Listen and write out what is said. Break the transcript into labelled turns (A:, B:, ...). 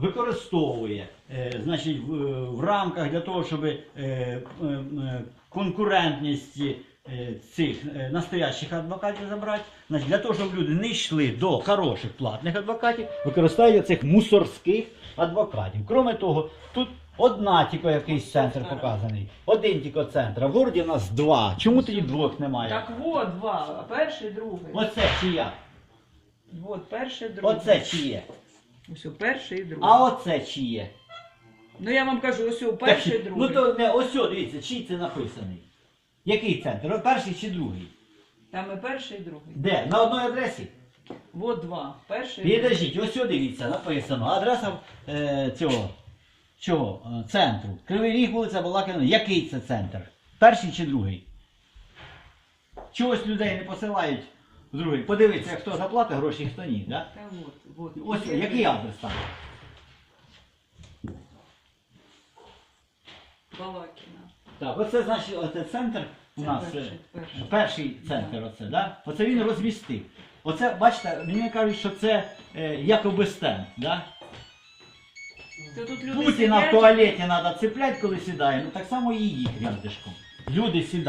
A: використовує е, значить, в, в рамках для того, щоб е, е, конкурентність е, цих е, настоящих адвокатів забрати, значить, для того, щоб люди не йшли до хороших платних адвокатів, використовує цих мусорських адвокатів. Кроме того, тут одна тільки якийсь центр показаний. Один тільки центр. А в городі у нас два. Чому тоді двох немає?
B: Так от два, а перший, другий.
A: Оце чия?
B: От перший, другий.
A: Оце чиє?
B: Ось о, перший і другий.
A: А оце чиє?
B: Ну я вам кажу, ось о, перший,
A: Так,
B: другий.
A: Ну то не ось о, дивіться, чий це написаний. Який центр? О, Перший чи другий?
B: Там і перший, і другий.
A: Де? На одній адресі?
B: От два. Перший. і другий.
A: Підождіть, ось о, дивіться, написано. Адреса е, цього чого? Е, центру. Кривий Ріг, вулиця Балакина. Який це центр? Перший чи другий? Чогось людей не посилають другий. Подивіться, хто заплатить гроші, хто ні. Да?
B: Та от, от.
A: Ось який адрес там?
B: Балакіна.
A: Так, оце значить, оце центр у
B: Це
A: нас.
B: перший,
A: е,
B: перший.
A: Перший центр, оце, да? Оце він розмістив. Оце, бачите, мені кажуть, що це е, якоби стенд, да?
B: То тут люди
A: Путіна в
B: сидять,
A: туалеті треба цепляти, коли сідає, ну так само і їх рядишком. Люди сідають.